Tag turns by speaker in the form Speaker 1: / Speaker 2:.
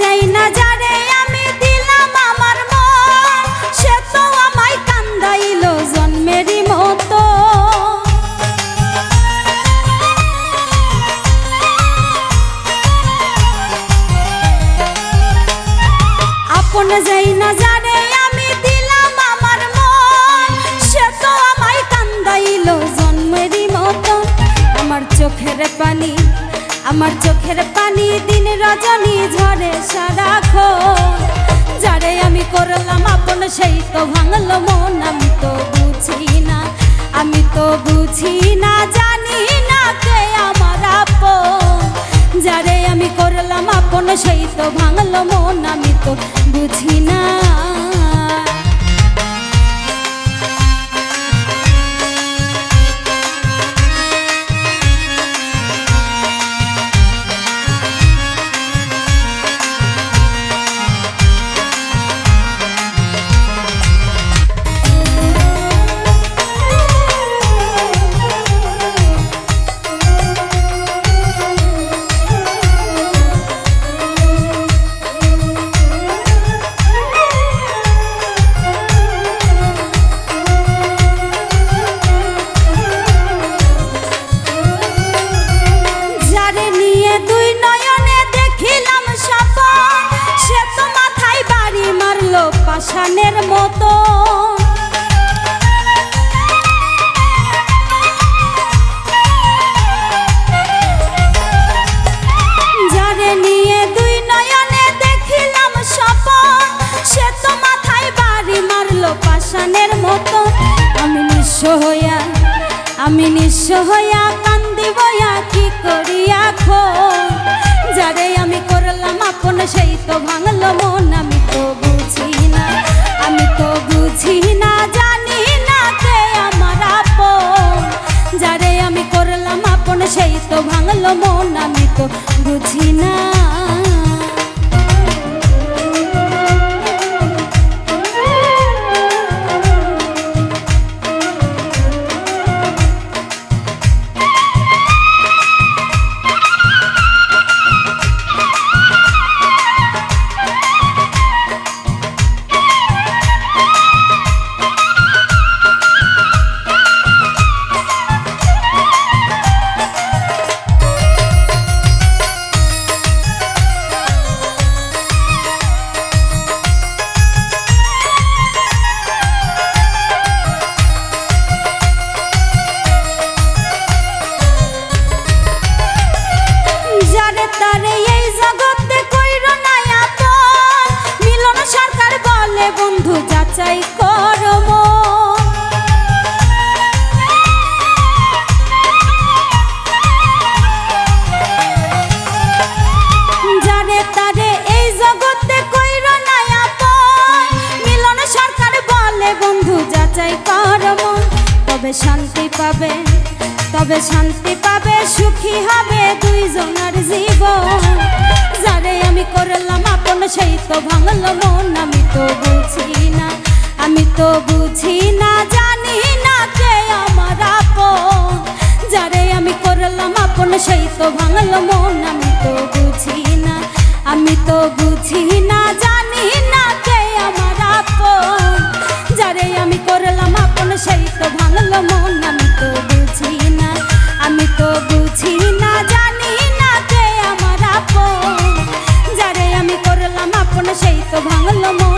Speaker 1: যাই না যারে আমি দিলাম আমার মন। সে তো আমায় কান্দাইল জন্মেরই মতো। আপন যাই না যারে আমি দিলাম আমার মন। সে তো আমায় কান্দাইল জন্মেরই মতো। আমার চোখের পানি আমার চোখের পানি দিন রজনী ঝরে সারাক্ষণ। যারে আমি করলাম আপন, সেই তো ভাঙলো মন, আমি তো বুঝি না, আমি তো বুঝি না, জানি না কে আমার আপন। যারে আমি করলাম আপন, সেই তো ভাঙলো মন, আমি তো বুঝি না। পাষাণের মতো। সে তো পাষাণের মতো। আমি নিঃস্ব হইয়া, আমি নিঃস্ব হইয়া কি করিয়া খো যারে আমি করলাম আপন, সেই তো ভাঙলো মন আমি। মন আমি তো বুঝি না। তবে শান্তি পাবে, তবে শান্তি পাবে, সুখী হবে দুইজনের জীবন। যারে আমি করলাম আপন, সেই তো ভাঙলো মন, আমি তো তো বুঝি না, জানি না আমার যারে আমি করলাম আপন, সেই তো ভাঙল তো আমি তো বুঝি না, জানি না আমার যারে আমি করলাম আপন তো আমি তো বুঝি না জানি না আমার যারে আমি করলাম আপন, সেই তো ভাঙল মন।